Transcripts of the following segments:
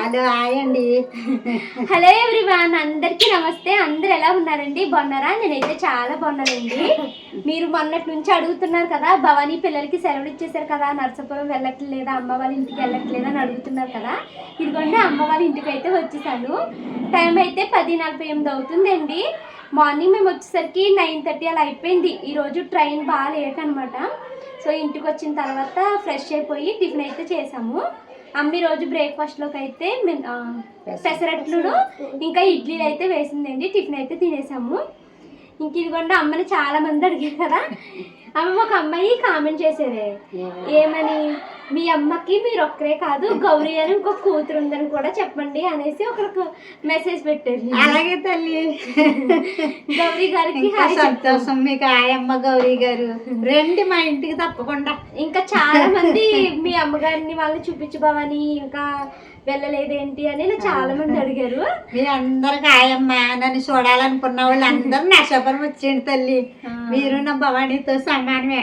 Hello hi అండి hello everyone అందరికీ నమస్తే. అందరు ఎలా ఉన్నారండి? బాగున్నారా? నేనైతే చాలా బాగున్నానండి. మీరు మొన్నటి నుంచి అడుగుతున్నారు కదా భవానీ పిల్లలకి సెలవులు ఇచ్చేసారు కదా నర్సాపురం వెళ్ళట్లేదా అమ్మ వాళ్ళ ఇంటికి వెళ్ళట్లేదా అని అడుగుతున్నారు కదా. ఇదిగోండి అమ్మ వాళ్ళ ఇంటికి అయితే వచ్చేసాను. టైం అయితే పది నలభై ఎనిమిది అవుతుందండి. మార్నింగ్ మేము వచ్చేసరికి నైన్ థర్టీ అలా అయిపోయింది. ఈరోజు ట్రైన్ బాగా లేట్ అనమాట సో ఇంటికి వచ్చిన తర్వాత ఫ్రెష్ అయిపోయి టిఫిన్ అయితే చేసాము అమ్మ రోజు బ్రేక్ఫాస్ట్లోకి అయితే పెసరట్లు ఇంకా ఇడ్లీలు అయితే వేసిందండి. టిఫిన్ అయితే తినేసాము. ఇంక ఇదిగోండి అమ్మని చాలా మంది అడిగారు కదా. అమ్మ ఒక అమ్మాయి కామెంట్ చేసేదే. ఏమని? మీ అమ్మకి మీరు ఒక్కరే కాదు గౌరీ అని ఇంకో కూతురు ఉందని కూడా చెప్పండి అనేసి ఒకరికి మెసేజ్ పెట్టారు అలాగే తల్లి. గౌరీ గారికి. సంతోషం మీకు ఆయమ్మ గౌరీ గారు. రండి మా ఇంటికి తప్పకుండా. ఇంకా చాలా మంది మీ అమ్మగారిని వాళ్ళని చూపించబోవని ఇంకా వెళ్ళలేదేంటి అని ఇలా చాలా మంది అడిగారు. మీ అందరికి ఆయమ్మ నన్ను చూడాలనుకున్న వాళ్ళు అందరూ నష్టపరం వచ్చేయండి తల్లి. మీరు నా భవానీతో సమానమే.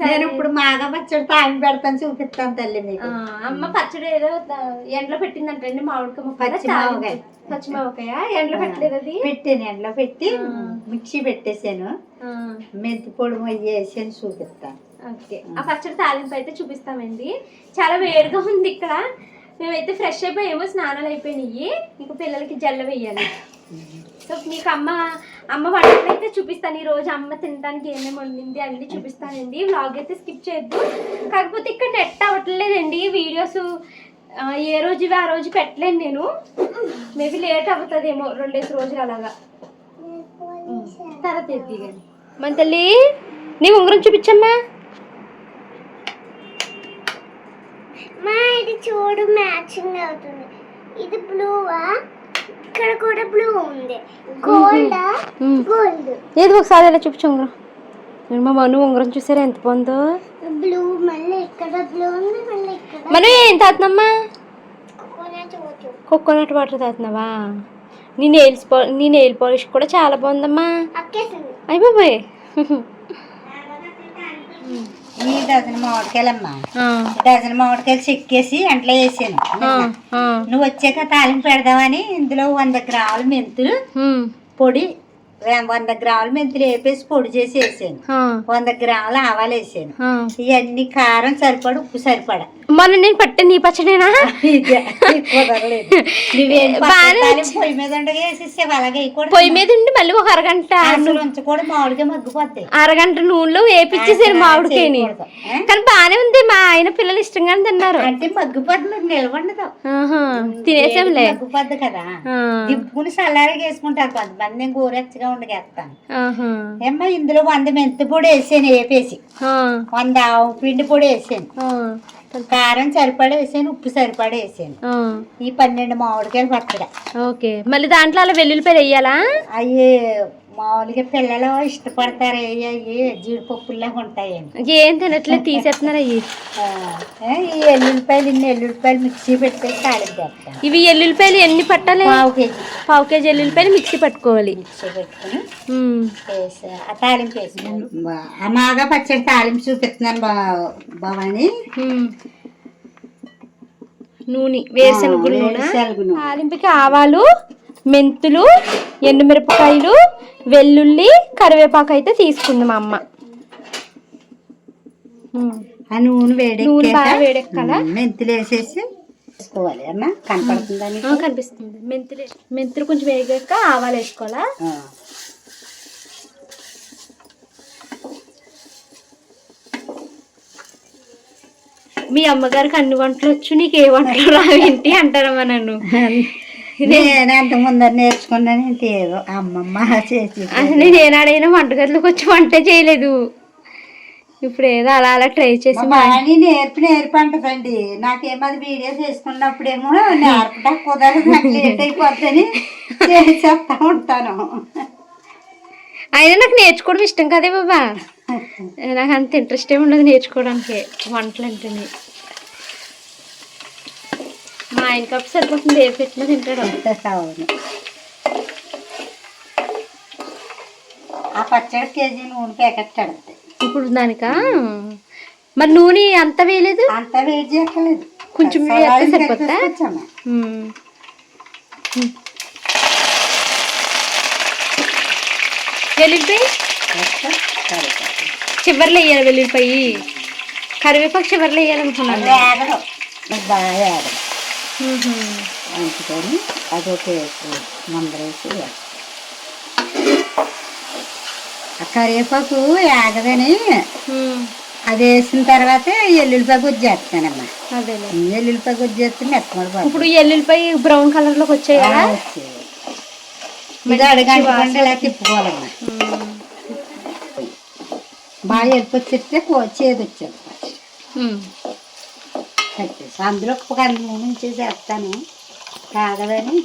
నేను ఇప్పుడు మాగా పచ్చడి తాగి పెడతాను చూపిస్తాను తల్లి మీకు. అమ్మ పచ్చడి ఏదో ఎండలో పెట్టిందంటండి పచ్చి మామిడికాయ. పచ్చి మామిడికాయ. ఎండలో పెట్టలేదు అది? పెట్టాను ఎండలో పెట్టి. మిక్సీ పెట్టేసాను ఆ, మెంతి పొడి మొయ్యి వేసాను చూపిస్తాను. ఓకే. ఆ పచ్చడి తాలింపు అయితే చూపిస్తామండి. చాలా వేడిగా ఉంది ఇక్కడ. మేమైతే ఫ్రెష్ అయిపోయామో స్నానాలు అయిపోయినాయి. ఇంకా పిల్లలకి జల్ల వేయాలి. సో మీకు అమ్మ అమ్మ వంటలు అయితే చూపిస్తాను. ఈ రోజు అమ్మ తినడానికి ఏమేమి వండింది అన్ని చూపిస్తానండి. వ్లాగ్ అయితే స్కిప్ చేయొద్దు. కాకపోతే ఇక్కడ నెట్ అవ్వట్లేదండి. వీడియోస్ ఏ రోజు ఆ రోజు పెట్టలేను నేను. మేబీ లేట్ అవుతుందేమో. రెండేసి రోజులు అలాగా. తర్వాత ఎద్ది కానీ మన తల్లి నీ ఉంగరం చూపించమ్మా మా ఇది చూడు మ్యాచింగ్ అవుతుంది. ఇది బ్లూవా ఇక్కడ కూడా బ్లూ ఉంది. గోల్డ్ గోల్డ్ ఏది ఒకసారి ఇలా చూపించు ఉంగరం. మా మను ఉంగరం చూసారా? ఎంత బాగుందో. బ్లూ మళ్ళీ ఇక్కడ బ్లూ ఉంది మళ్ళీ ఇక్కడ మనం ఏం తాగుతున్నామ్మా? కోకోనట్ వాటర్ తాగుతున్నావా? నీ నెయిల్స్ నీ నెయిల్ పాలిష్ కూడా చాలా బాగుందమ్మా. బాబాయ్. ఈ డజన్ మామిడికాయలమ్మా. డజన్ మామిడికాయలు చెక్కేసి అంట్లో వేసాను. నువ్వు వచ్చాక తాలింపు పెడదామని ఇందులో వంద గ్రాముల మెంతులు పొడి వంద గ్రాముల మెంతులు వేపేసి పొడి చేసి వేసాను వంద గ్రాముల ఆవాలు వేసాను. ఇవన్నీ కారం సరిపడ ఉప్పు సరిపడ. మొన్న నేను పట్టాను నీ పచ్చడేనా? పొయ్యి మీద ఉండగా వేసేసావు అలాగే పొయ్యి మీద ఉండి మళ్ళీ ఒక అరగంట ఉంచకూడదు మామిడిగా మగ్గిపోతాయి. అరగంట నూనెలో వేపిచ్చేసారు అసలు మామిడికాయని? కానీ బాగానే ఉంది మా ఆయన పిల్లలు ఇష్టంగానే తిన్నారు. అంటే మగ్గిపోతుంది నిలవండదు ఆహా, తినేసాంలే. మగ్గిపోద్ది కదా. దిప్పుకుని సల్లారగా వేసుకుంటారు కొంతమంది నేను గోరెచ్చగా ఉండగేస్తాను. ఏమ్మా ఇందులో వంద మెంతి పొడి వేసాను వేపేసి వంద ఆవు పిండి పొడి వేసాను. కారం సరిపడా వేసాను ఉప్పు సరిపడా వేసాను. ఈ పన్నెండు మామిడికాయలు పచ్చడి. ఓకే. మళ్ళీ దాంట్లో అలా వెల్లుల్లిపాయలు వేయాలా? అవి మామూలుగా పిల్లలు ఇష్టపడతారు అయ్యి జీడిపప్పుల్లాగా ఉంటాయని. ఏం తినట్లేదు తీసేస్తున్నారు అయ్యి. ఈ ఎల్లుల్లిపాయలు ఇన్ని ఎల్లుల్లిపాయలు మిక్సీ పెట్టేసి తాళింపు చేస్తాను. ఇవి ఎల్లుల్లిపాయలు ఎన్ని పట్టాలి? పావు కేజీ. పావు కేజీ ఎల్లుల్లిపాయలు మిక్సీ పట్టుకోవాలి. మిక్సీ పెట్టుకుని. వేసి ఆ అమాగా పచ్చడి తాలింపు చూపిస్తున్నాను బా భవాని. నూనె. వేరుశనగ నూనె. తాలింపుకి ఆవాలు మెంతులు ఎండుమిరపకాయలు వెల్లుల్లి కరివేపాకు అయితే తీసుకుంది మా అమ్మ. నూనె వేడి నూనె బాగా వేడెక్కాలా? మెంతులు వేసేసి వేసుకోవాలి అమ్మా కనపడుతుందని కనిపిస్తుంది. మెంతులు మెంతులు కొంచెం వేగాక ఆవాలు వేసుకోవాలా? మీ అమ్మగారికి అన్ని వంటలు వచ్చు నీకు ఏ వంటలు రావేంటి అంటారమ్మా నన్ను? నేను అంత ముందర నేర్చుకున్నాను ఏదో అమ్మమ్మ చేసి అసలు నేను ఆడైనా వంటగదిలోకి వచ్చి వంటే చేయలేదు. ఇప్పుడు ఏదో అలా అలా ట్రై చేసి మా నేర్పి నేర్పి అంటదండి. నాకేమది వీడియో చేసుకున్నప్పుడేమో నేర్పడా కుదరదు నాకు లేట్ అయిపోద్దని చేసేస్తా ఉంటాను. అయినా నాకు నేర్చుకోవడం ఇష్టం కదే బాబా. నాకు అంత ఇంట్రెస్ట్ ఏమి ఉండదు నేర్చుకోవడానికి వంటలు అంటేనే మా ఆయన కప్పు సరిపోతుంది ఏ పెట్టినా తింటాడు. అవును. ఆ పచ్చడి కేజీ నూనె ప్యాకెట్ కడుతుంది ఇప్పుడు దానికా? మరి నూనె అంత వేయలేదు? అంతా వేడి చేయక్కర్లేదు. కొంచెం వేస్తే సరిపోతా. వెల్లుల్లిపాయ. చివర్లో వేయాలి వెల్లుల్లిపాయ. కరివేపాకు చివర్లో వేయాలనుకున్నాను. బాగా అందుకని అదొక ముందరేసి. ఆ కరివేపాకు వేగదని అది వేసిన తర్వాత ఎల్లుల్లిపాయ గుజ్జు చేస్తానమ్మా. ఎల్లుల్లిపాయ గుజ్జు చేస్తే మెత్తమడి ఇప్పుడు ఎల్లుల్లిపాయ బ్రౌన్ కలర్లోకి వచ్చాయి. కదా ఇది అడగంట ఇలా తిప్పుకోవాలమ్మా. బాగా ఎరుపు వచ్చేస్తే చేదు వచ్చేది అందులో ఒక గంట నూనె ఉంచేసి వేస్తాను కాగదని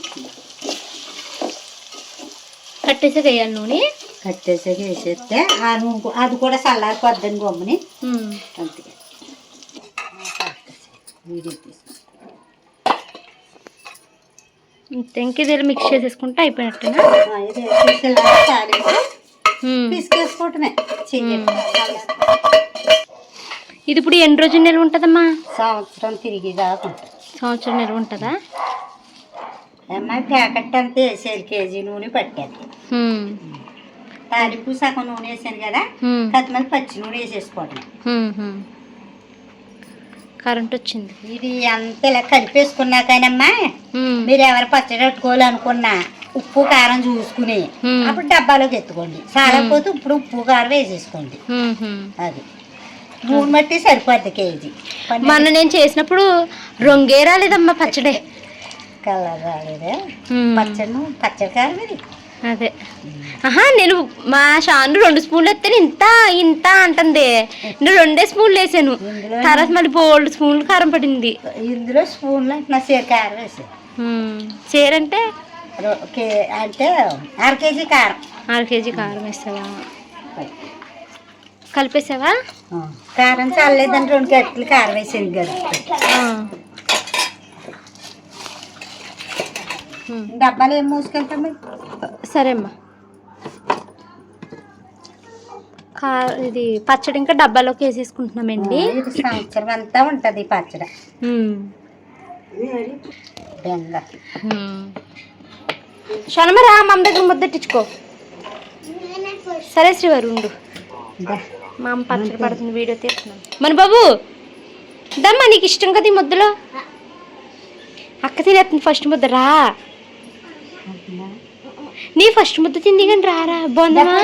కట్టేసాక వేయాలి నూనె? కట్టేసి వేసేస్తే ఆ నూనె అది కూడా చల్లారి పొద్దున్న గమ్ముని. అంతే ఇంక ఇది మిక్స్ చేసేసుకుంటే అయిపోయినట్టేనా? ఇది వేసేసి ఇలా తాలింపు ఉమ్. పిసికేసుకోవటమే చెయ్యి ఇది ఇప్పుడు ఎన్ని రోజులు నిల్వ ఉంటుందమ్మా సంవత్సరం తిరిగి దాకా ఉంటుంది సంవత్సరం నిల్వ ఉంటుందా అమ్మాయి ప్యాకెట్ అంతా వేసేది కేజీ నూనె పట్టాను ఉమ్. తాలింపు సగం నూనె వేసాను కదా. కొత్తిమీర పచ్చి నూనె. ఉమ్. కరెంట్ వచ్చింది ఇది అంత ఇలా కలిపేసుకున్నాకనమ్మా. మీరు ఎవరు పచ్చడి పెట్టుకోవాలనుకున్నా ఉప్పు కారం చూసుకుని. అప్పుడు డబ్బాలోకి ఎత్తుకోండి చాలకపోతే ఇప్పుడు ఉప్పు కారం వేసేసుకోండి. అది నూనె మట్టి సరిపోద్ది కేజీ. మొన్న నేను చేసినప్పుడు రొంగే రాలేదమ్మా పచ్చడి. కలర్ రాలేదే. పచ్చడి పచ్చడి అదే. ఆహా నేను మా షాను రెండు స్పూన్లు ఎత్తే ఇంత ఇంత అంటుంది. నేను రెండే స్పూన్లు వేసాను. తర్వాత మళ్ళీ బోల్డ్ స్పూన్లు కారం పడింది. ఇందులో స్పూన్లు అంటున్నా సేరు కారం వేసి. ఉమ్. చీరంటే అంటే? అర కేజీ కారం. అర కేజీ కారం వేస్తావా? కలిపేసావా? కారం చాలేదని రెండు గట్టిలు కారం వేసాను కదా. డబ్బాలు ఏం మూసుకెళ్తాం సరే అమ్మా. కా ఇది పచ్చడి ఇంకా డబ్బాలోకి వేసేసుకుంటున్నామండి. సంవత్సరం అంతా ఉంటుంది ఈ పచ్చడి. ఉమ్. బెంగ. ఉమ్. శనమ రా మా అమ్మ దగ్గర ముద్దెట్టించుకో సరే శ్రీవారు ఉండు. మా అమ్మ పచ్చడి పడుతుంది వీడియో తీస్తున్నాను. మన బాబు దమ్మా నీకు ఇష్టం కదా ఈ ముద్దలో? అక్క తినేస్తుంది ఫస్ట్ ముద్ద రా. నీ ఫస్ట్ ముద్ద తింది కానీ రారా బాగుందమ్మా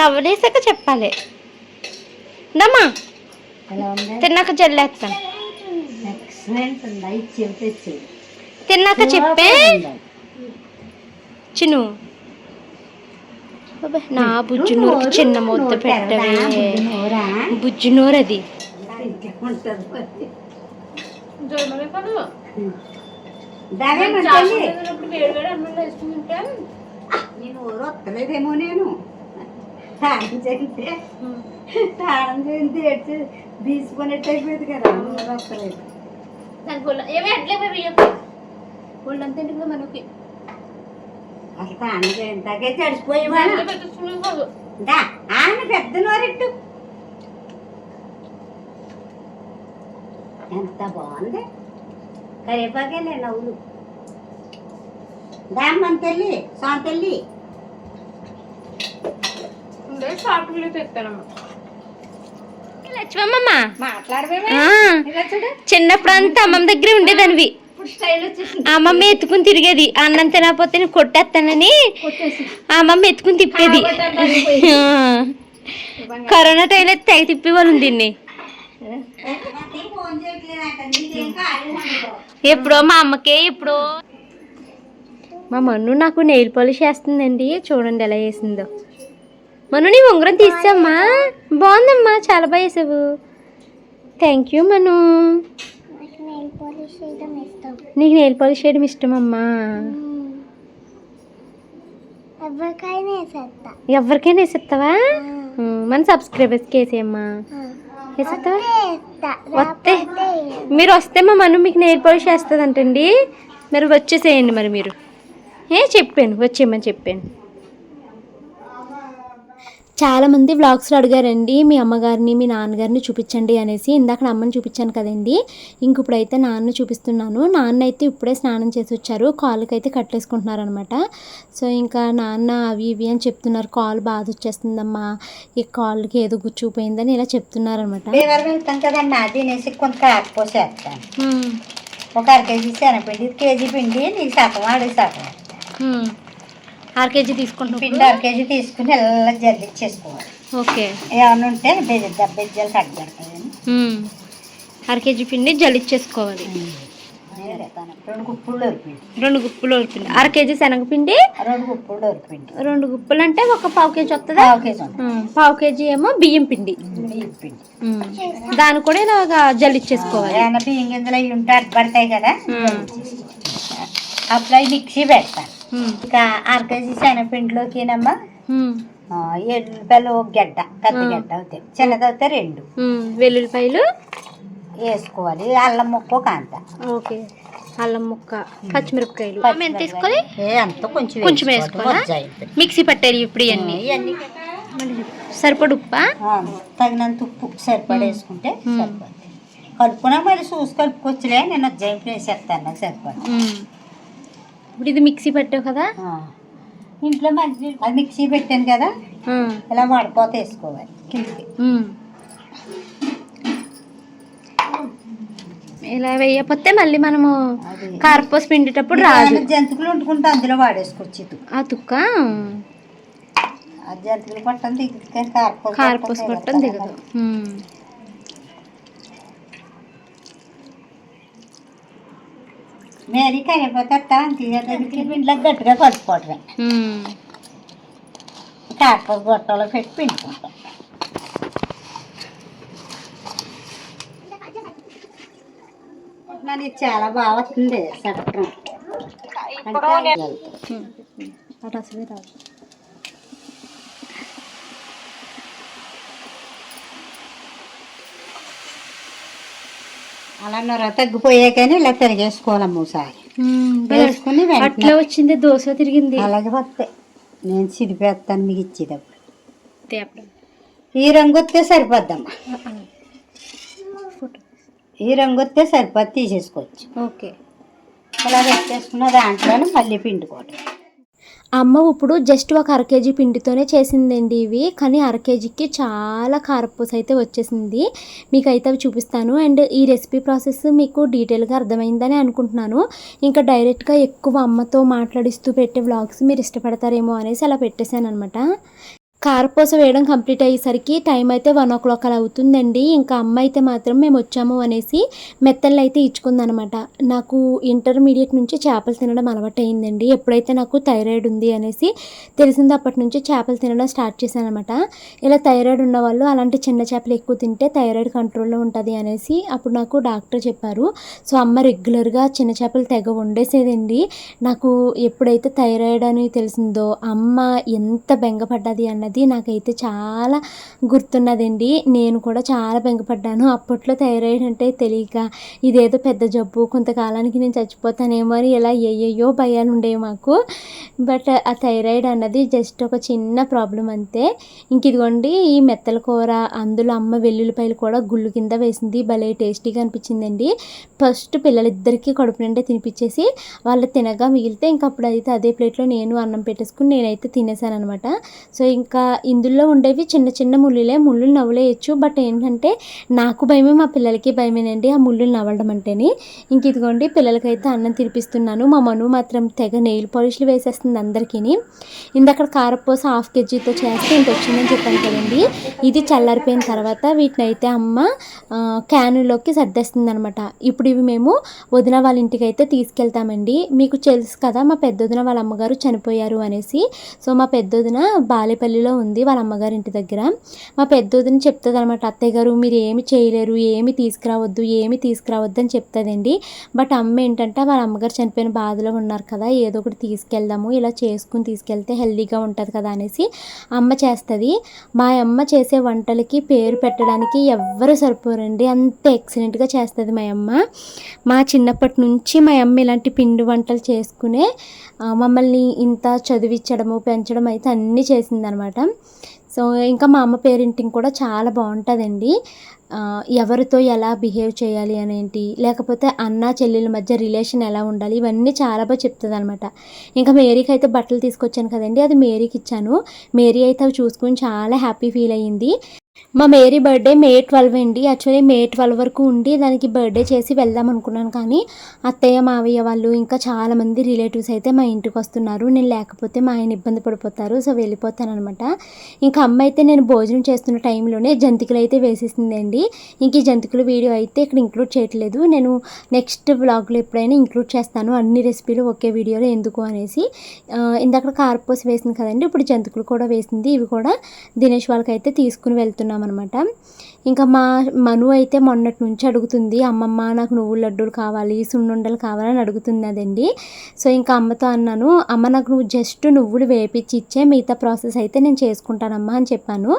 నవ్వలేసాక చెప్పాలి. దమ్మా తిన్నాక జల్లేస్తాను. తిన్నాక చెప్పే. అబ్బా, నా బుజ్జు నోరు చిన్న ముద్ద పెట్టవే. బుజ్జు నోరు? అది నేను ఊరు వస్తలేదేమో నేను. తాళం చేస్తే తాళం చేస్తే ఎట్టి తీసుకునేట్టు అయిపోయింది కదా ఊరు వస్తలేదు మనకి? అసలు తాళం చేయంతాకే చడిపోయేవా దా ఆయన పెద్ద నోరెట్టు. ఎంత బాగుంది. కరివేపాకేలే నవ్వులు. దామ్మని తల్లి సాంతల్లి లక్ష్మమ్మ మాట్లాడమే ఆ, చిన్నప్పుడు అంతా అమ్మమ్మ దగ్గరే ఉండేదానివి. అమ్మమ్మ ఎత్తుకుని తిరిగేది. అన్నం తినకపోతే నేను కొట్టేస్తానని అమ్మమ్మ ఎత్తుకుని తిప్పేది. కరోనా టైంలో తెగ తిప్పేవాళ్ళం దీన్ని. ఎప్పుడో మా అమ్మకే ఎప్పుడో. మా మన్ను నాకు నెయిల్ పాలిష్ వేస్తుందండి చూడండి ఎలా వేసిందో మన్ను నీ ఉంగరం తీసామ్మా బాగుందమ్మా చాలా బాగా వేసావు థ్యాంక్ యూ మను నాకు నెయిల్ పాలిష్ చేయడం ఇష్టమమ్మా. ఎవరికైనా వేసేస్తా ఎవరికైనా వేసేస్తావా మన సబ్స్క్రైబర్స్కి వేసేయమ్మా. వేసేస్తావా వేస్తా వస్తే. మీరు వస్తే మా మను మీకు నెయిల్ పాలిష్ వేస్తుందంటండి మరి వచ్చేసేయండి మరి మీరు. ఏ చెప్పాను. వచ్చేయమని చెప్పాను. చాలామంది వ్లాగ్స్లో అడిగారండి మీ అమ్మగారిని మీ నాన్నగారిని చూపించండి అనేసి. ఇందాక నా అమ్మని చూపించాను కదండి. ఇంక ఇప్పుడైతే నాన్న చూపిస్తున్నాను. నాన్న అయితే ఇప్పుడే స్నానం చేసి వచ్చారు. కాళ్ళకైతే కట్టేసుకుంటున్నారు అనమాట సో ఇంకా నాన్న అవి ఇవి అని చెప్తున్నారు. కాలు బాధ వచ్చేస్తుందమ్మా. ఈ కాళ్ళకి ఏదో గుచ్చుకుపోయిందని ఇలా చెప్తున్నారు అనమాట వెళ్తాం కదండి. అది కొంత ఒక అర కేజీ శనగపిండి కేజీ పిండి నీకు సగం ఆడే సగం ఆరు కేజీ తీసుకుంటున్నాం పిండి అర కేజీ తీసుకుని ఎలా జల్లిచ్చేసుకోవాలి ఓకే. ఏమన్నా ఉంటే బెజ్జ బెజ్జలు పెడతాయని అర కేజీ పిండి జల్లిచ్చేసుకోవాలి రెండు గుప్పులు రెండు గుప్పులు ఉడిపిండి అర కేజీ శనగపిండి? రెండు గుప్పులు డొరిపిండి రెండు గుప్పులు అంటే ఒక పావు కేజీ వస్తుందా పావు కేజీ పావు కేజీ ఏమో బియ్యం పిండి. బియ్యం పిండి. ఉమ్, దాన్ని కూడా ఇలాగా జల్లిచ్చేసుకోవాలి బియ్యం గింజలు అవి ఉంటే అడ్డు పడతాయి కదా. అప్పుడు మిక్సీ పెడతాను. ఇక అర కేజీ శనగపిండిలోకినమ్మా ఉమ్, ఎల్లిపాయలు ఒక గడ్డ పెద్ద గడ్డ అవుతాయి. చిన్నది అవుతాయి రెండు వెల్లుల్లిపాయలు? వేసుకోవాలి. అల్లం ముక్క కాంత ఓకే. అల్లం ముక్క పచ్చిమిరపకాయలు. ఎంత వేసుకోవాలి? ఏ అంత కొంచెం కొంచెం వేసుకోవాలి. మిక్సీ పట్టారు ఇప్పుడు ఇవన్నీ ఇవన్నీ సరిపడు ఉప్పా? తగినంత ఉప్పు సరిపడేసుకుంటే. సరిపోద్ది. కలుపుకున్నా మరి చూసి కలుపుకొచ్చులే నేను జైపు వేసేస్తాను నాకు సరిపడి. ఇప్పుడు ఇది మిక్సీ పట్టావు కదా. ఇంట్లో మంచి అది మిక్సీ పెట్టాను కదా? ఇలా వడపోత వేసుకోవాలి కిందకి. ఇలా వేయకపోతే మళ్ళీ మనము కార్పోస్ పిండేటప్పుడు రాదు. జంతువులు వండుకుంటే అందులో వాడేసుకోవచ్చు ఇది. ఆ తుక్క? ఆ జంతువులు పట్టం దిగుతుంది కారపూస పట్టం దిగదు దిగదు కదా. ఉమ్. మేరీ కరిగిపోతే తీయడానికి పిండిలో గట్టిగా కలుపుకోవటమే. కారపూస గొట్టలో పెట్టి పిండుకుంటాం. నాకు చాలా బాగా వస్తుంది ఉమ్. అటు అలా నొర తగ్గిపోయాకని ఇలా తిరిగేసుకోవాలమ్మ ఒకసారి. వేసుకుని అట్లా వచ్చింది దోశ తిరిగింది. అలాగే వస్తాయి నేను చిరిపేస్తాను మీకు ఇచ్చేటప్పుడు. ఈ రంగు వస్తే సరిపోద్దమ్మా. ఈ రంగు వస్తే సరిపోద్ది తీసేసుకోవచ్చు. ఓకే. అలా పెట్టేసుకున్న దాంట్లోనే మళ్ళీ పిండుకోవటం. అమ్మ ఇప్పుడు జస్ట్ ఒక అర కేజీ పిండితోనే చేసిందండి ఇవి కానీ అర కేజీకి చాలా కారపూస అయితే వచ్చేసింది. మీకు అయితే అవి చూపిస్తాను. అండ్ ఈ రెసిపీ ప్రాసెస్ మీకు డీటెయిల్గా అర్థమైందని అనుకుంటున్నాను. ఇంకా డైరెక్ట్గా ఎక్కువ అమ్మతో మాట్లాడిస్తూ పెట్టే వ్లాగ్స్ మీరు ఇష్టపడతారేమో అనేసి అలా పెట్టేశాను అనమాట కారపూస వేయడం కంప్లీట్ అయ్యేసరికి టైం అయితే వన్ ఓ క్లాక్ అలా అవుతుందండి. ఇంకా అమ్మ అయితే మాత్రం మేము వచ్చాము అనేసి మెత్తళ్ళు అయితే ఇచ్చుకుందనమాట. నాకు ఇంటర్మీడియట్ నుంచి చేపలు తినడం అలవాటు అయిందండి ఎప్పుడైతే నాకు థైరాయిడ్ ఉంది అనేసి తెలిసింది అప్పటి నుంచి చేపలు తినడం స్టార్ట్ చేశాను అనమాట ఇలా థైరాయిడ్ ఉన్న వాళ్ళు అలాంటి చిన్న చేపలు ఎక్కువ తింటే థైరాయిడ్ కంట్రోల్లో ఉంటుంది అనేసి అప్పుడు నాకు డాక్టర్ చెప్పారు. సో అమ్మ రెగ్యులర్గా చిన్న చేపలు తెగ వండేసేదండి. నాకు ఎప్పుడైతే థైరాయిడ్ అని తెలిసిందో అమ్మ ఎంత బెంగపడ్డది అన్నది నాకైతే చాలా గుర్తున్నదండి. నేను కూడా చాలా బెంగపడ్డాను. అప్పట్లో థైరాయిడ్ అంటే తెలియక ఇదేదో పెద్ద జబ్బు కొంతకాలానికి నేను చచ్చిపోతానేమో అని ఇలా ఏయ్యో భయాలు ఉండేవి మాకు. బట్ ఆ థైరాయిడ్ అన్నది జస్ట్ ఒక చిన్న ప్రాబ్లం అంతే. ఇంక ఇదిగోండి ఈ మెత్తల కూర అందులో అమ్మ వెల్లుల్లిపాయలు కూడా గుళ్ళు కింద వేసింది. భలే టేస్టీగా అనిపించిందండి. ఫస్ట్ పిల్లలిద్దరికీ కడుపు నిండా తినిపించేసి వాళ్ళు తినగా మిగిలితే ఇంకా అప్పుడు అయితే అదే ప్లేట్లో నేను అన్నం పెట్టేసుకుని నేనైతే తినేసాను అనమాట సో ఇంకా ఇందులో ఉండేవి చిన్న చిన్న ముళ్ళులే ముళ్ళు నవ్వులేయచ్చు. బట్ ఏంటంటే నాకు భయమే మా పిల్లలకి భయమేనండి ఆ ముళ్ళు నవ్వడం అంటేని. ఇంక ఇదిగోండి పిల్లలకైతే అన్నం తినిపిస్తున్నాను. మా మను మాత్రం తెగ నెయిల్ పాలిష్లు వేసేస్తుంది అందరికీ ఇందక్కడ కారపూస హాఫ్ కేజీతో చేస్తే ఇంత వచ్చిందని చెప్పాను కదండి. ఇది చల్లారిపోయిన తర్వాత వీటిని అయితే అమ్మ క్యానులోకి సర్దేస్తుంది అనమాట ఇప్పుడు ఇవి మేము వదిన వాళ్ళ ఇంటికి అయితే తీసుకెళ్తామండి. మీకు తెలుసు కదా మా పెద్దొదిన వాళ్ళ అమ్మగారు చనిపోయారు అనేసి. సో మా పెద్దొదిన బాలేపల్లిలో ఉంది వాళ్ళ అమ్మగారి ఇంటి దగ్గర. మా పెద్దోదిని చెప్తుంది అనమాట అత్తయ్య గారు మీరు ఏమి చేయలేరు ఏమి తీసుకురావద్దు ఏమి తీసుకురావద్దు అని చెప్తుందండి. బట్ అమ్మ ఏంటంటే వాళ్ళ అమ్మగారు చనిపోయిన బాధలో ఉన్నారు కదా ఏదో ఒకటి తీసుకెళ్దాము ఇలా చేసుకుని తీసుకెళ్తే హెల్దీగా ఉంటుంది కదా అనేసి అమ్మ చేస్తుంది. మా అమ్మ చేసే వంటలకి పేరు పెట్టడానికి ఎవ్వరు సరిపోరండి అంత ఎక్సలెంట్గా చేస్తుంది మా అమ్మ. మా చిన్నప్పటి నుంచి మా అమ్మ ఇలాంటి పిండి వంటలు చేసుకునే మమ్మల్ని ఇంత చదివించడము పెంచడం అయితే అన్నీ చేసిందనమాట. సో ఇంకా మా అమ్మ పేరెంటింగ్ కూడా చాలా బాగుంటుందండి. ఎవరితో ఎలా బిహేవ్ చేయాలి అనేంటి లేకపోతే అన్న చెల్లెల మధ్య రిలేషన్ ఎలా ఉండాలి ఇవన్నీ చాలా బాగా చెప్తుంది అనమాట ఇంకా మేరీకి అయితే బట్టలు తీసుకొచ్చాను కదండి అది మేరీకి ఇచ్చాను. మేరీ అయితే అవి చూసుకుని చాలా హ్యాపీ ఫీల్ అయ్యింది. మా మేరీ బర్త్డే మే ట్వెల్వ్ అండి. యాక్చువల్లీ మే ట్వెల్వ్ వరకు ఉండి దానికి బర్త్డే చేసి వెళ్దాం అనుకున్నాను కానీ అత్తయ్య మావయ్య వాళ్ళు ఇంకా చాలామంది రిలేటివ్స్ అయితే మా ఇంటికి వస్తున్నారు. నేను లేకపోతే మా ఆయన ఇబ్బంది పడిపోతారు. సో వెళ్ళిపోతాను అనమాట ఇంకా అమ్మ అయితే నేను భోజనం చేస్తున్న టైంలోనే జంతికలు అయితే వేసేసిందండి. ఇంక ఈ జంతికల వీడియో అయితే ఇక్కడ ఇంక్లూడ్ చేయట్లేదు. నేను నెక్స్ట్ బ్లాగ్లో ఎప్పుడైనా ఇంక్లూడ్ చేస్తాను. అన్ని రెసిపీలు ఒకే వీడియోలో ఎందుకు అనేసి. ఆ, ఇందాక కారపూస వేసింది కదండి. ఇప్పుడు జంతికలు కూడా వేసింది. ఇవి కూడా దినేష్ వాళ్ళకి అయితే తీసుకుని వెళ్తున్నాను అనమాట ఇంకా మా మను అయితే మొన్నటి నుంచి అడుగుతుంది అమ్మమ్మ నాకు నువ్వుల లడ్డూలు కావాలి సున్నుండలు కావాలని అడుగుతుంది అదండి సో ఇంకా అమ్మతో అన్నాను అమ్మ నాకు నువ్వు జస్ట్ నువ్వులు వేపించి ఇచ్చే మిగతా ప్రాసెస్ అయితే నేను చేసుకుంటానమ్మా అని చెప్పాను.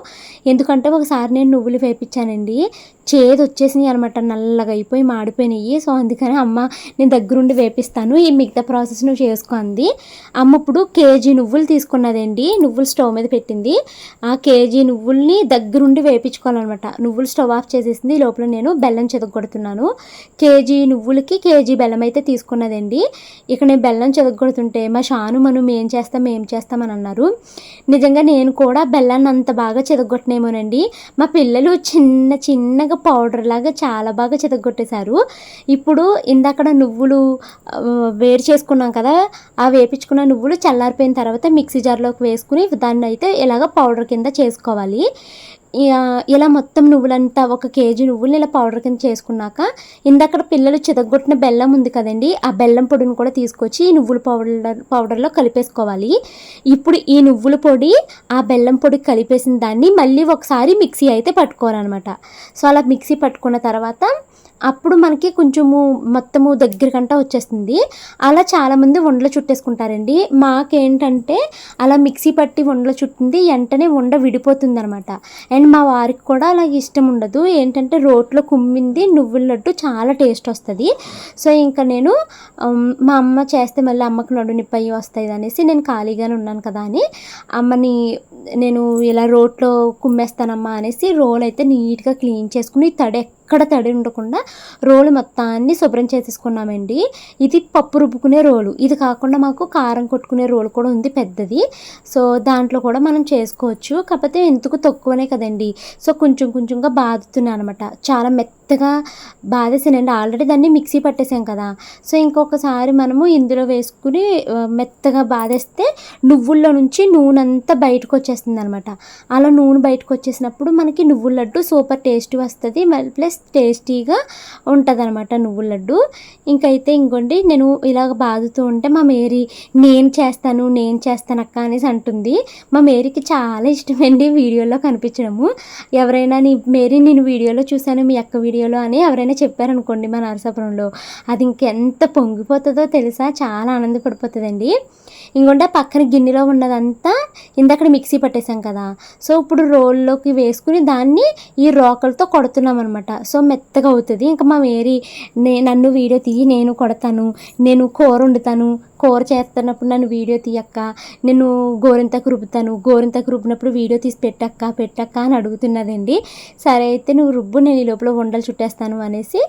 ఎందుకంటే ఒకసారి నేను నువ్వులు వేపించానండి చేదు వచ్చేసినాయి అనమాట నల్లగా అయిపోయి మాడిపోయినాయి. సో అందుకని అమ్మ నేను దగ్గరుండి వేపిస్తాను ఈ మిగతా ప్రాసెస్ నువ్వు చేసుకోంది అమ్మ ఇప్పుడు కేజీ నువ్వులు తీసుకున్నదండి నువ్వులు స్టవ్ మీద పెట్టింది. ఆ కేజీ నువ్వుల్ని దగ్గరుండి వేపించుకోవాలన్నమాట నువ్వు నువ్వులు స్టవ్ ఆఫ్ చేసేసింది. ఈ లోపల నేను బెల్లం చెదగొడుతున్నాను. కేజీ నువ్వులకి కేజీ బెల్లం అయితే తీసుకున్నదండి. ఇక నేను బెల్లం చెదగొడుతుంటే మా షాను మనం ఏం చేస్తాం ఏం చేస్తామని అన్నారు. నిజంగా నేను కూడా బెల్లాన్ని అంత బాగా చెదగొట్టినేమోనండి. మా పిల్లలు చిన్న చిన్నగా పౌడర్ లాగా చాలా బాగా చెదగొట్టేశారు. ఇప్పుడు ఇందాకడ నువ్వులు వేడి చేసుకున్నాం కదా ఆ వేపించుకున్న నువ్వులు చల్లారిపోయిన తర్వాత మిక్సీ జార్లోకి వేసుకుని దాన్ని అయితే ఇలాగ పౌడర్ కింద చేసుకోవాలి. ఇలా మొత్తం నువ్వులంతా ఒక కేజీ నువ్వులు ఇలా పౌడర్ కింద చేసుకున్నాక ఇందక్కడ పిల్లలు చితగొట్టిన బెల్లం ఉంది కదండి ఆ బెల్లం పొడిని కూడా తీసుకొచ్చి ఈ నువ్వుల పౌడర్ పౌడర్లో కలిపేసుకోవాలి. ఇప్పుడు ఈ నువ్వుల పొడి ఆ బెల్లం పొడి కలిపేసిన దాన్ని మళ్ళీ ఒకసారి మిక్సీ అయితే పట్టుకోవాలన్నమాట. సో అలా మిక్సీ పట్టుకున్న తర్వాత అప్పుడు మనకి కొంచెము మొత్తము దగ్గరకంట వచ్చేస్తుంది. అలా చాలామంది ఉండలు చుట్టేసుకుంటారండి. మాకేంటంటే అలా మిక్సీ పట్టి ఉండలు చుట్టింది వెంటనే ఉండ విడిపోతుంది అనమాట అండ్ మా వారికి కూడా అలా ఇష్టం ఉండదు. ఏంటంటే రోట్లో కుమ్మింది నువ్వుల లడ్డు చాలా టేస్ట్ వస్తుంది. సో ఇంకా నేను మా అమ్మ చేస్తే మళ్ళీ అమ్మకు నడు నొప్పి వస్తాయి అనేసి నేను ఖాళీగానే ఉన్నాను కదా అని అమ్మని నేను ఇలా రోట్లో కుమ్మేస్తానమ్మా అనేసి రోల్ అయితే నీట్గా క్లీన్ చేసుకుని తడి ఎక్కడ తడి ఉండకుండా రోలు మొత్తాన్ని శుభ్రం చేసేసుకున్నామండి. ఇది పప్పు రుబ్బుకునే రోలు. ఇది కాకుండా మాకు కారం కొట్టుకునే రోలు కూడా ఉంది పెద్దది. సో దాంట్లో కూడా మనం చేసుకోవచ్చు. కాకపోతే ఎందుకు తక్కువనే కదండి. సో కొంచెం కొంచెంగా బాదుతున్నాను అనమాట చాలా మెత్తగా బాధేసానండి ఆల్రెడీ దాన్ని మిక్సీ పట్టేసాం కదా. సో ఇంకొకసారి మనము ఇందులో వేసుకుని మెత్తగా బాధేస్తే నువ్వుల్లో నుంచి నూనె అంతా బయటకు వచ్చేస్తుంది అనమాట అలా నూనె బయటకు వచ్చేసినప్పుడు మనకి నువ్వుల లడ్డు సూపర్ టేస్టీ వస్తుంది. ప్లస్ టేస్టీగా ఉంటుంది అనమాట నువ్వుల లడ్డు. ఇంకైతే ఇంకోండి నేను ఇలాగ బాదుతూ ఉంటే మా మేరీ నేను చేస్తాను నేను చేస్తాను అక్క అనేసి అంటుంది. మా మేరీకి చాలా ఇష్టమండి వీడియోలో కనిపించడము. ఎవరైనా నీ మేరీ నేను వీడియోలో చూశాను మీ అక్క వీడియోలో అని ఎవరైనా చెప్పారనుకోండి మా నరసాపురంలో అది ఇంకెంత పొంగిపోతుందో తెలుసా? చాలా ఆనందపడిపోతుందండి. ఇంకొంటే పక్కన గిన్నెలో ఉన్నదంతా ఇందక్కడ మిక్సీ పట్టేసాం కదా. సో ఇప్పుడు రోల్లోకి వేసుకుని దాన్ని ఈ రోకలతో కొడుతున్నాం అనమాట సో మెత్తగా అవుతుంది. ఇంకా మా మేరీ నే నన్ను వీడియో తీయి నేను కొడతాను నేను కూర వండుతాను కూర చేస్తున్నప్పుడు నన్ను వీడియో తీయక్క నేను గోరింతకు రుబ్బుతాను గోరింతకు రుబ్బినప్పుడు వీడియో తీసి పెట్టక్క పెట్టక్క అని అడుగుతున్నదండి. సరే అయితే నువ్వు రుబ్బు నేను ఈ లోపల వండలు చుట్టేస్తాను అనేసి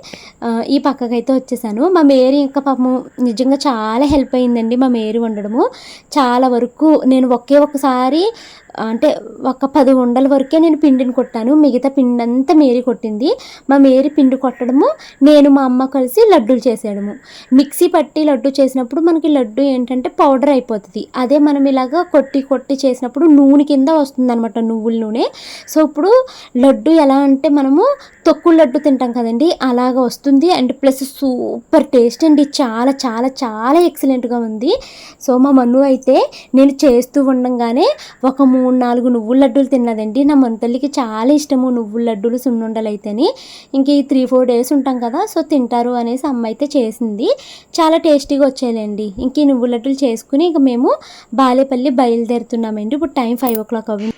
ఈ పక్కకైతే వచ్చేసాను. మా మేరీ ఇంకా పాపము నిజంగా చాలా హెల్ప్ అయిందండి మా మేరీ వండడము చాలా వరకు నేను ఒకే ఒకసారి అంటే ఒక పది ఉండల వరకే నేను పిండిని కొట్టాను. మిగతా పిండి అంతా మేరీ కొట్టింది. మా మేరీ పిండి కొట్టడము నేను మా అమ్మ కలిసి లడ్డూలు చేసేయడము. మిక్సీ పట్టి లడ్డు చేసినప్పుడు మనకి లడ్డు ఏంటంటే పౌడర్ అయిపోతుంది. అదే మనం ఇలాగా కొట్టి కొట్టి చేసినప్పుడు నూనె కింద వస్తుంది అనమాట నువ్వుల నూనె. సో ఇప్పుడు లడ్డు ఎలా అంటే మనము తొక్కుడు లడ్డు తింటాం కదండి అలాగ వస్తుంది. అండ్ ప్లస్ సూపర్ టేస్ట్ అండి. చాలా చాలా చాలా ఎక్సలెంట్గా ఉంది. సో మా మన్ను అయితే నేను చేస్తూ ఉండంగానే ఒక మూడు మూడు నాలుగు నువ్వుల లడ్డూలు తిన్నదండి. నా మంతల్లికి చాలా ఇష్టము నువ్వుల లడ్డూలు సున్నుండలు అయితేని ఇంక ఈ త్రీ ఫోర్ డేస్ ఉంటాం కదా సో తింటారు అనేసి అమ్మ అయితే చేసింది. చాలా టేస్టీగా వచ్చాయండి ఇంక ఈ నువ్వుల లడ్డూలు చేసుకుని ఇంక మేము బాలేపల్లి బయలుదేరుతున్నామండి. ఇప్పుడు టైం ఫైవ్ ఓ క్లాక్ అవుతుంది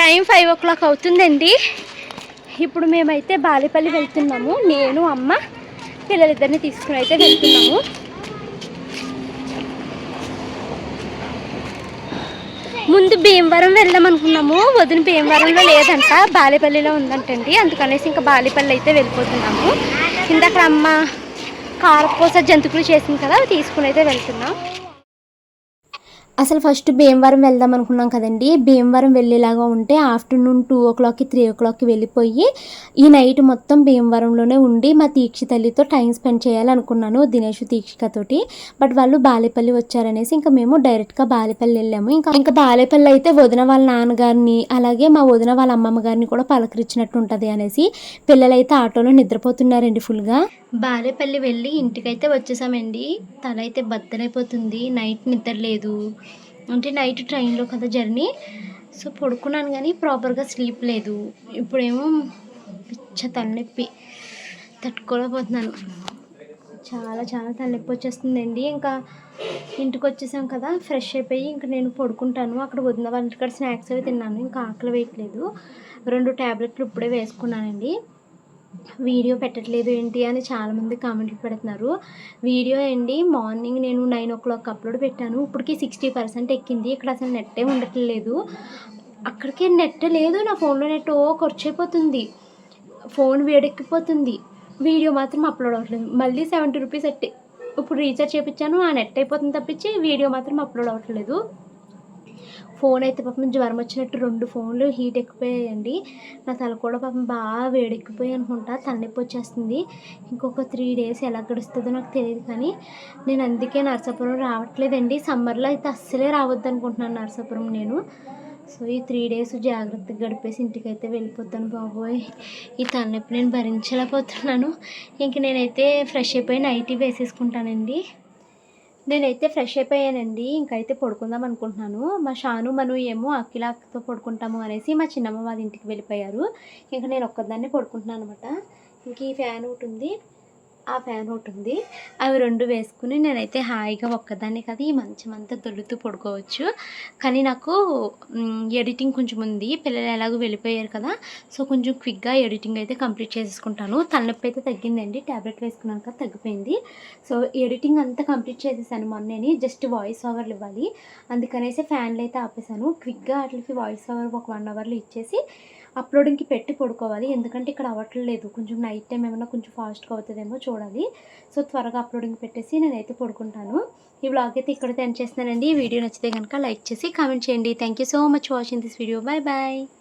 టైం ఫైవ్ ఓ క్లాక్ అవుతుందండి. ఇప్పుడు మేమైతే బాలేపల్లి వెళ్తున్నాము. నేను అమ్మ పిల్లలిద్దరిని తీసుకుని అయితే వెళ్తున్నాము. ముందు భీమవరం వెళ్దాం అనుకున్నాము వదిన భీమవరంలో లేదంట బాలేపల్లిలో ఉందంటండి. అందుకనేసి ఇంకా బాలేపల్లి అయితే వెళ్ళిపోతున్నాము. ఇందాక అమ్మ కారపూస జంతుకులు చేసింది కదా తీసుకుని అయితే వెళ్తున్నాం. అసలు ఫస్ట్ భీమవరం వెళ్దాం అనుకున్నాం కదండి. భీమవరం వెళ్ళేలాగా ఉంటే ఆఫ్టర్నూన్ టూ ఓ క్లాక్కి త్రీ ఓ క్లాక్కి వెళ్ళిపోయి ఈ నైట్ మొత్తం భీమవరంలోనే ఉండి మా దీక్ష తల్లితో టైం స్పెండ్ చేయాలనుకున్నాను దినేష్ తీక్షికతోటి బట్ వాళ్ళు బాలేపల్లి వచ్చారనేసి ఇంకా మేము డైరెక్ట్గా బాలేపల్లి వెళ్ళాము. ఇంకా ఇంకా బాలేపల్లి అయితే వదిన వాళ్ళ నాన్నగారిని అలాగే మా వదిన వాళ్ళ అమ్మమ్మ గారిని కూడా పలకరించినట్టు ఉంటుంది అనేసి పిల్లలైతే ఆటోలో నిద్రపోతున్నారండి ఫుల్గా. బాలేపల్లి వెళ్ళి ఇంటికైతే వచ్చేసామండి. తల అయితే బద్దలైపోతుంది. నైట్ నిద్ర లేదు. అంటే నైట్ ట్రైన్లో కదా జర్నీ సో పడుకున్నాను కానీ ప్రాపర్గా స్లీప్ లేదు. ఇప్పుడేమో పిచ్చ తలనొప్పి. తట్టుకోలేకపోతున్నాను. చాలా చాలా తలనొప్పి వచ్చేస్తుందండి. ఇంకా ఇంటికి వచ్చేసాం కదా ఫ్రెష్ అయిపోయి ఇంకా నేను పడుకుంటాను. అక్కడ వదిన వాళ్ళ ఇంటికాడ స్నాక్స్ అవి తిన్నాను. ఇంకా ఆకలి వేయట్లేదు. రెండు ట్యాబ్లెట్లు ఇప్పుడే వేసుకున్నానండి. వీడియో పెట్టట్లేదు ఏంటి అని చాలామంది కామెంట్లు పెడుతున్నారు. వీడియో అండి మార్నింగ్ నేను నైన్ ఓ క్లాక్ అప్లోడ్ పెట్టాను. ఇప్పటికి సిక్స్టీ పర్సెంట్ ఎక్కింది. ఇక్కడ అసలు నెట్టే ఉండట్లేదు. అక్కడికి నెట్ లేదు. నా ఫోన్లో నెట్ ఓ ఖర్చు అయిపోతుంది ఫోన్ వేడెక్కిపోతుంది. వీడియో మాత్రం అప్లోడ్ అవ్వట్లేదు. మళ్ళీ సెవెంటీ రూపీస్ ఎట్టి ఇప్పుడు రీఛార్జ్ చేయించాను. ఆ నెట్ అయిపోతుంది తప్పించి వీడియో మాత్రం అప్లోడ్ అవ్వట్లేదు. ఫోన్ అయితే పాపం జ్వరం వచ్చినట్టు రెండు ఫోన్లు హీట్ ఎక్కిపోయాయండి. నా తల కూడా పాపం బాగా వేడెక్కిపోయి అనుకుంటా తలనొప్పి వచ్చేస్తుంది. ఇంకొక త్రీ డేస్ ఎలా గడుస్తుందో నాకు తెలియదు కానీ నేను అందుకే నరసాపురం రావట్లేదండి. సమ్మర్లో అయితే అస్సలే రావద్దు అనుకుంటున్నాను నరసాపురం నేను. సో ఈ త్రీ డేస్ జాగ్రత్తగా గడిపేసి ఇంటికైతే వెళ్ళిపోతాను బాబోయ్. ఈ తలనొప్పి నేను భరించలేకపోతున్నాను. ఇంక నేనైతే ఫ్రెష్ అయిపోయి నైటీ వేసేసుకుంటానండి. నేనైతే ఫ్రెష్ అయిపోయానండి. ఇంకైతే పడుకుందాం అనుకుంటున్నాను. మా షాను మను ఏమో అఖిలాతో పడుకుంటాము అనేసి మా చిన్నమ్మ వాళ్ళ ఇంటికి వెళ్ళిపోయారు. ఇంకా నేను ఒక్కదాన్నే పడుకుంటున్నాను అనమాట ఇంక ఈ ఫ్యాన్ ఒకటి ఉంది. ఆ ఫ్యాన్ ఒకటి ఉంది. అవి రెండు వేసుకుని నేనైతే హాయిగా ఒక్కదాన్ని కదా ఈ మంచం అంతా దొరుకుతూ పడుకోవచ్చు. కానీ నాకు ఎడిటింగ్ కొంచెం ఉంది. పిల్లలు ఎలాగో వెళ్ళిపోయారు కదా సో కొంచెం క్విక్గా ఎడిటింగ్ అయితే కంప్లీట్ చేసేసుకుంటాను. తలనొప్పి అయితే తగ్గిందండి. ట్యాబ్లెట్ వేసుకున్నాక తగ్గిపోయింది. సో ఎడిటింగ్ అంతా కంప్లీట్ చేసేసాను మొన్నని. జస్ట్ వాయిస్ ఓవర్లు ఇవ్వాలి. అందుకనేసి ఫ్యాన్లు అయితే ఆపేసాను. క్విక్గా వాటికి వాయిస్ ఓవర్ ఒక వన్ అవర్లో ఇచ్చేసి అప్లోడింగ్కి పెట్టి పడుకోవాలి. ఎందుకంటే ఇక్కడ అవ్వట్లేదు. కొంచెం నైట్ టైం ఏమైనా కొంచెం ఫాస్ట్గా అవుతుందేమో చూడాలి. సో త్వరగా అప్లోడింగ్ పెట్టేసి నేనైతే పడుకుంటాను. ఈ బ్లాగ్ అయితే ఇక్కడ ఎండ్ చేస్తున్నానండి. ఈ వీడియో నచ్చితే కనుక లైక్ చేసి కామెంట్ చేయండి. Thank you so much watching this video. Bye bye